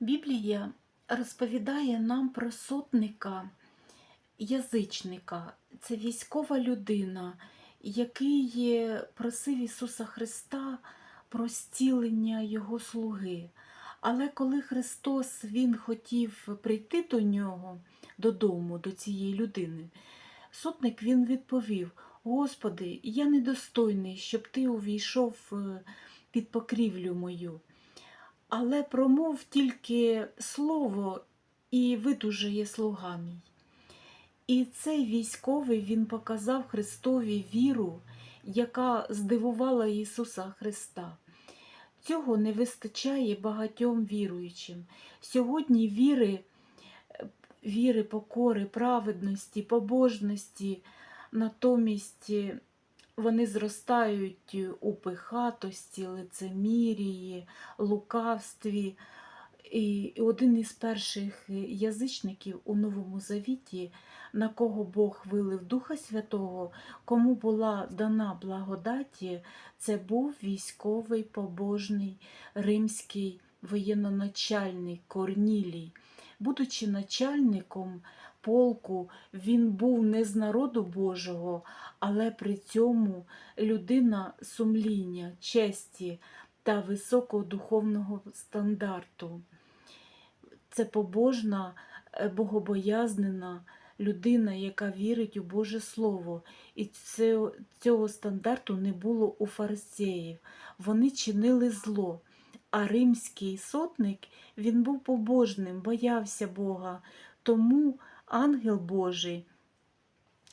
Біблія розповідає нам про сотника язичника. Це військова людина, який просив Ісуса Христа про зцілення Його слуги. Але коли Христос Він хотів прийти до нього, додому, до цієї людини, сотник він відповів: Господи, я недостойний, щоб ти увійшов е, під покрівлю мою. Але промов тільки слово і видужає слуга мій. І цей військовий він показав Христові віру, яка здивувала Ісуса Христа. Цього не вистачає багатьом віруючим. Сьогодні віри, віри, покори, праведності, побожності, натомість вони зростають у пихатості, лицемірії, лукавстві. І один із перших язичників у Новому Завіті, на кого Бог вилив Духа Святого, кому була дана благодаті, це був військовий побожний римський воєнноначальник Корнілій. Будучи начальником полку, він був не з народу Божого, але при цьому людина сумління, честі та високого духовного стандарту. Це побожна, е, богобоязнена людина, яка вірить у Боже Слово. І цього стандарту не було у фарисеїв. Вони чинили зло. А римський сотник він був побожним, боявся Бога. Тому ангел Божий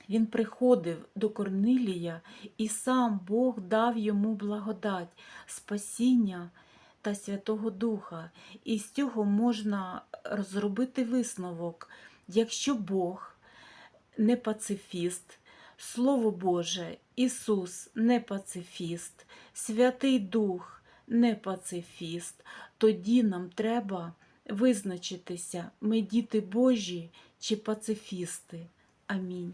він приходив до Корнилія, і сам Бог дав йому благодать, спасіння та Святого Духа. І з цього можна зробити висновок, якщо Бог не пацифіст, Слово Боже, Ісус не пацифіст, Святий Дух не пацифіст, тоді нам треба визначитися, ми діти Божі чи пацифісти. Амінь.